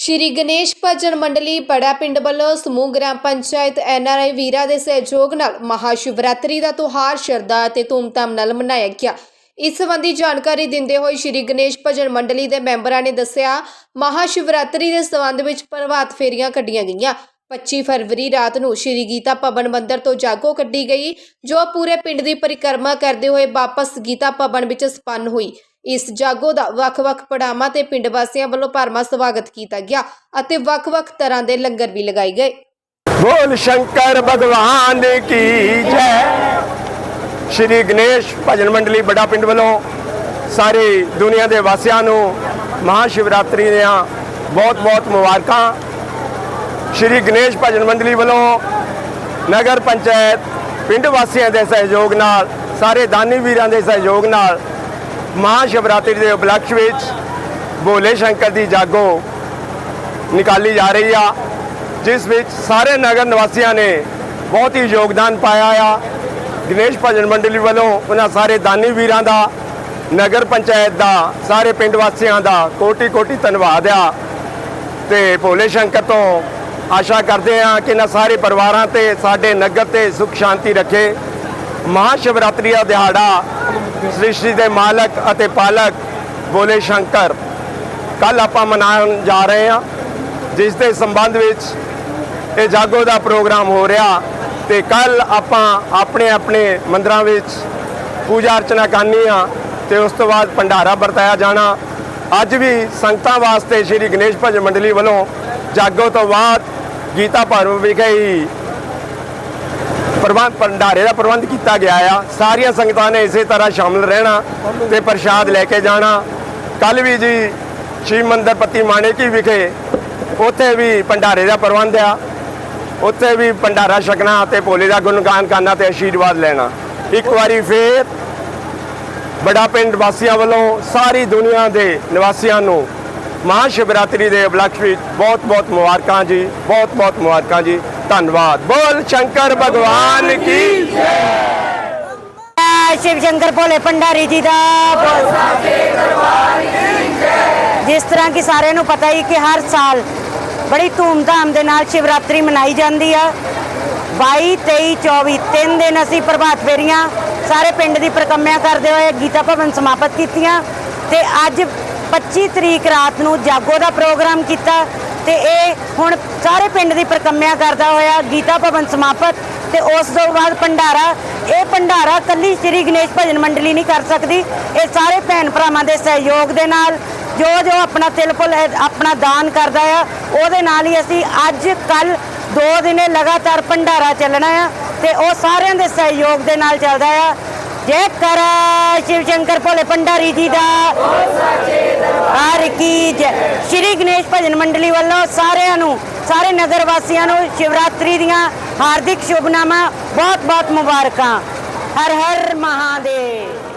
ਸ਼੍ਰੀ ਗਣੇਸ਼ ਭਜਨ ਮੰਡਲੀ ਬੜਾ ਪਿੰਡ ਵੱਲੋਂ ਸਮੂਹ ਗ੍ਰਾਮ ਪੰਚਾਇਤ ਐਨਆਰਆਈ ਵੀਰਾ ਦੇ ਸਹਿਯੋਗ ਨਾਲ ਮਹਾਸ਼ਿਵਰਾਤਰੀ ਦਾ ਤਿਉਹਾਰ ਸ਼ਰਧਾ ਅਤੇ ਧੂਮਧਾਮ ਨਾਲ ਮਨਾਇਆ ਗਿਆ। ਇਸ ਸੰਬੰਧੀ ਜਾਣਕਾਰੀ ਦਿੰਦੇ ਹੋਏ ਸ਼੍ਰੀ ਗਣੇਸ਼ ਭਜਨ ਮੰਡਲੀ ਦੇ ਮੈਂਬਰਾਂ ਨੇ ਦੱਸਿਆ, ਮਹਾਸ਼ਿਵਰਾਤਰੀ ਦੇ ਸੰਬੰਧ ਵਿੱਚ ਪ੍ਰਭਾਤ ਫੇਰੀਆਂ ਕੱਢੀਆਂ ਗਈਆਂ। 25 ਫਰਵਰੀ ਰਾਤ ਨੂੰ ਸ਼੍ਰੀ ਗੀਤਾ ਭਵਨ ਮੰਦਿਰ ਤੋਂ ਜਾਗੋ ਕੱਢੀ ਗਈ, ਜੋ ਪੂਰੇ ਪਿੰਡ ਦੀ ਪਰਿਕਰਮਾ ਕਰਦੇ ਹੋਏ ਵਾਪਸ ਗੀਤਾ ਭਵਨ ਵਿੱਚ ਸੰਪੰਨ ਹੋਈ। ਇਸ ਜਾਗੋ ਦਾ ਵੱਖ-ਵੱਖ ਪੜਾਵਾਂ ਤੇ ਪਿੰਡ ਵਾਸੀਆਂ ਵੱਲੋਂ ਭਰਮਾ ਸਵਾਗਤ ਕੀਤਾ ਗਿਆ ਅਤੇ ਵੱਖ-ਵੱਖ ਤਰ੍ਹਾਂ ਦੇ ਲੰਗਰ ਵੀ ਲਗਾਏ ਗਏ। ਬੋਲ ਸ਼ੰਕਰ ਭਗਵਾਨ ਕੀ ਜੈ? ਸ਼੍ਰੀ ਗਣੇਸ਼ ਭਜਨ ਮੰਡਲੀ ਬੜਾ ਪਿੰਡ ਵੱਲੋਂ ਸਾਰੀ ਦੁਨੀਆ ਦੇ ਵਾਸੀਆਂ ਨੂੰ ਮਹਾ ਸ਼ਿਵਰਾਤਰੀ ਦੀਆਂ ਬਹੁਤ-ਬਹੁਤ ਮੁਬਾਰਕਾਂ। ਸ਼੍ਰੀ ਗਣੇਸ਼ ਭਜਨ ਮੰਡਲੀ ਵੱਲੋਂ ਨਗਰ ਪੰਚਾਇਤ, ਪਿੰਡ ਵਾਸੀਆਂ ਦੇ ਸਹਿਯੋਗ ਨਾਲ, ਸਾਰੇ ਦਾਨੀ ਵੀਰਾਂ ਦੇ ਸਹਿਯੋਗ ਨਾਲ ਮਹਾ ਸ਼ਿਵਰਾਤਰੀ ਦੇ ਉਪਲਕਸ਼ ਵਿੱਚ ਭੋਲੇ ਸ਼ੰਕਰ ਦੀ ਜਾਗੋ ਨਿਕਾਲੀ ਜਾ ਰਹੀ ਆ, ਜਿਸ ਵਿੱਚ ਸਾਰੇ ਨਗਰ ਨਿਵਾਸੀਆਂ ਨੇ ਬਹੁਤ ਹੀ ਯੋਗਦਾਨ ਪਾਇਆ ਆ। ਦਿਨੇਸ਼ ਭਜਨ ਮੰਡਲੀ ਵੱਲੋਂ ਉਹਨਾਂ ਸਾਰੇ ਦਾਨੀ ਵੀਰਾਂ ਦਾ, ਨਗਰ ਪੰਚਾਇਤ ਦਾ, ਸਾਰੇ ਪਿੰਡ ਵਾਸੀਆਂ ਦਾ ਕੋਟੀ ਕੋਟੀ ਧੰਨਵਾਦ ਆ। ਤੇ ਭੋਲੇ ਸ਼ੰਕਰ ਤੋਂ ਆਸ਼ਾ ਕਰਦੇ ਆ ਕਿ ਇਹਨਾਂ ਸਾਰੇ ਪਰਿਵਾਰਾਂ ਤੇ, ਸਾਡੇ ਨਗਰ ਤੇ ਸੁਖ ਸ਼ਾਂਤੀ ਰੱਖੇ। ਮਹਾ ਸ਼ਿਵਰਾਤਰੀ ਦਾ ਦਿਹਾੜਾ ਸ੍ਰਿਸ਼ਟੀ ਦੇ ਮਾਲਕ ਅਤੇ ਪਾਲਕ ਬੋਲੇ ਸ਼ੰਕਰ। ਕੱਲ ਆਪਾਂ ਮਨਾਉਣ ਜਾ ਰਹੇ ਹਾਂ, ਜਿਸ ਦੇ ਸੰਬੰਧ ਵਿੱਚ ਇਹ ਜਾਗੋ ਦਾ ਪ੍ਰੋਗਰਾਮ ਹੋ ਰਿਹਾ ਤੇ ਕੱਲ ਆਪਾਂ ਆਪਣੇ ਆਪਣੇ ਮੰਦਰਾਂ ਵਿੱਚ ਪੂਜਾ ਅਰਚਨਾ ਕਰਨੀ ਆ ਤੇ ਉਸ ਤੋਂ ਬਾਅਦ ਭੰਡਾਰਾ ਵਰਤਾਇਆ ਜਾਣਾ। ਅੱਜ ਵੀ ਸੰਗਤਾਂ ਵਾਸਤੇ ਸ਼੍ਰੀ ਗਣੇਸ਼ ਭਜਨ ਮੰਡਲੀ ਵੱਲੋਂ ਜਾਗੋ ਤੋਂ ਬਾਅਦ ਗੀਤਾ ਭਰਮ ਵਿਖੇ ਹੀ ਪ੍ਰਬੰਧ ਭੰਡਾਰੇ ਦਾ ਪ੍ਰਬੰਧ ਕੀਤਾ ਗਿਆ ਆ। ਸਾਰੀਆਂ ਸੰਗਤਾਂ ਨੇ ਇਸੇ ਤਰ੍ਹਾਂ ਸ਼ਾਮਲ ਰਹਿਣਾ ਤੇ ਪ੍ਰਸ਼ਾਦ ਲੈ ਕੇ ਜਾਣਾ। ਕੱਲ ਵੀ ਜੀ ਸ਼ਿਵ ਮੰਦਰ ਪੱਤੀ ਮਾਣੇਕੀ ਵਿਖੇ ਉੱਥੇ ਵੀ ਭੰਡਾਰੇ ਦਾ ਪ੍ਰਬੰਧ ਆ। ਉੱਥੇ ਵੀ ਭੰਡਾਰਾ ਛਕਣਾ ਤੇ ਭੋਲੇ ਦਾ ਗੁਣਗਾਨ ਕਰਨਾ ਤੇ ਆਸ਼ੀਰਵਾਦ ਲੈਣਾ। ਇੱਕ ਵਾਰੀ ਫੇਰ ਬੜਾ ਪਿੰਡ ਵਾਸੀਆਂ ਵੱਲੋਂ ਸਾਰੀ ਦੁਨੀਆ ਦੇ ਨਿਵਾਸੀਆਂ ਨੂੰ ਮਹਾ ਸ਼ਿਵਰਾਤਰੀ ਦੇ ਉਪਲਕਸ਼ ਵਿੱਚ ਬਹੁਤ ਬਹੁਤ ਮੁਬਾਰਕਾਂ ਜੀ ਬਹੁਤ ਬਹੁਤ ਮੁਬਾਰਕਾਂ ਜੀ। ਧੰਨਵਾਦ। ਬੋਲ ਸ਼ੰਕਰ ਭਗਵਾਨ ਕੀ ਜੈ। ਸ਼ਿਵ ਸ਼ੰਕਰ ਭੋਲੇ ਭੰਡਾਰੀ ਜੀ ਦਾ। ਜਿਸ ਤਰ੍ਹਾਂ ਕਿ ਸਾਰਿਆਂ ਨੂੰ ਪਤਾ ਹੀ ਕਿ ਹਰ ਸਾਲ ਬੜੀ ਧੂਮਧਾਮ ਦੇ ਨਾਲ ਸ਼ਿਵਰਾਤਰੀ ਮਨਾਈ ਜਾਂਦੀ ਆ। 22 23 24 ਤਿੰਨ ਦਿਨ ਅਸੀਂ ਪ੍ਰਭਾਤ ਫੇਰੀਆਂ ਸਾਰੇ ਪਿੰਡ ਦੀ ਪ੍ਰਕੰਮਿਆ ਕਰਦੇ ਹੋਏ ਗੀਤਾ ਭਵਨ ਸਮਾਪਤ ਕੀਤੀਆਂ ਤੇ ਅੱਜ 25 ਤਰੀਕ ਰਾਤ ਨੂੰ ਜਾਗੋ ਦਾ ਪ੍ਰੋਗਰਾਮ ਕੀਤਾ। ਤੇ ਇਹ ਹੁਣ ਸਾਰੇ ਪਿੰਡ ਦੀ ਪ੍ਰਕੰਮਿਆ ਕਰਦਾ ਹੋਇਆ ਗੀਤਾ ਭਵਨ ਸਮਾਪਤ ਤੇ ਉਸ ਤੋਂ ਬਾਅਦ ਭੰਡਾਰਾ। ਇਹ ਭੰਡਾਰਾ ਕੱਲੀ ਸ੍ਰੀ ਗਣੇਸ਼ ਭਜਨ ਮੰਡਲੀ ਨਹੀਂ ਕਰ ਸਕਦੀ। ਇਹ ਸਾਰੇ ਭੈਣ ਭਰਾਵਾਂ ਦੇ ਸਹਿਯੋਗ ਦੇ ਨਾਲ ਜੋ ਜੋ ਆਪਣਾ ਤਿਲਪੁਲ ਆਪਣਾ ਦਾਨ ਕਰਦਾ ਆ, ਉਹਦੇ ਨਾਲ ਹੀ ਅਸੀਂ ਅੱਜ ਕੱਲ ਦੋ ਦਿਨੇ ਲਗਾਤਾਰ ਭੰਡਾਰਾ ਚੱਲਣਾ ਆ ਤੇ ਉਹ ਸਾਰਿਆਂ ਦੇ ਸਹਿਯੋਗ ਦੇ ਨਾਲ ਚੱਲਦਾ ਆ। ਜੈ ਕਰਾ ਸ਼ਿਵ ਸ਼ੰਕਰ ਭੋਲੇ ਭੰਡਾਰੀ ਜੀ ਦਾ। ਹਰ ਕੀ ਜੈ। ਸ਼੍ਰੀ ਗਣੇਸ਼ ਭਜਨ ਮੰਡਲੀ ਵੱਲੋਂ ਸਾਰਿਆਂ ਨੂੰ, ਸਾਰੇ ਨਗਰ ਵਾਸੀਆਂ ਨੂੰ ਸ਼ਿਵਰਾਤਰੀ ਦੀਆਂ ਹਾਰਦਿਕ ਸ਼ੁਭਨਾਵਾਂ ਬਹੁਤ ਬਹੁਤ ਮੁਬਾਰਕਾਂ। ਹਰ ਹਰ ਮਹਾਦੇਵ।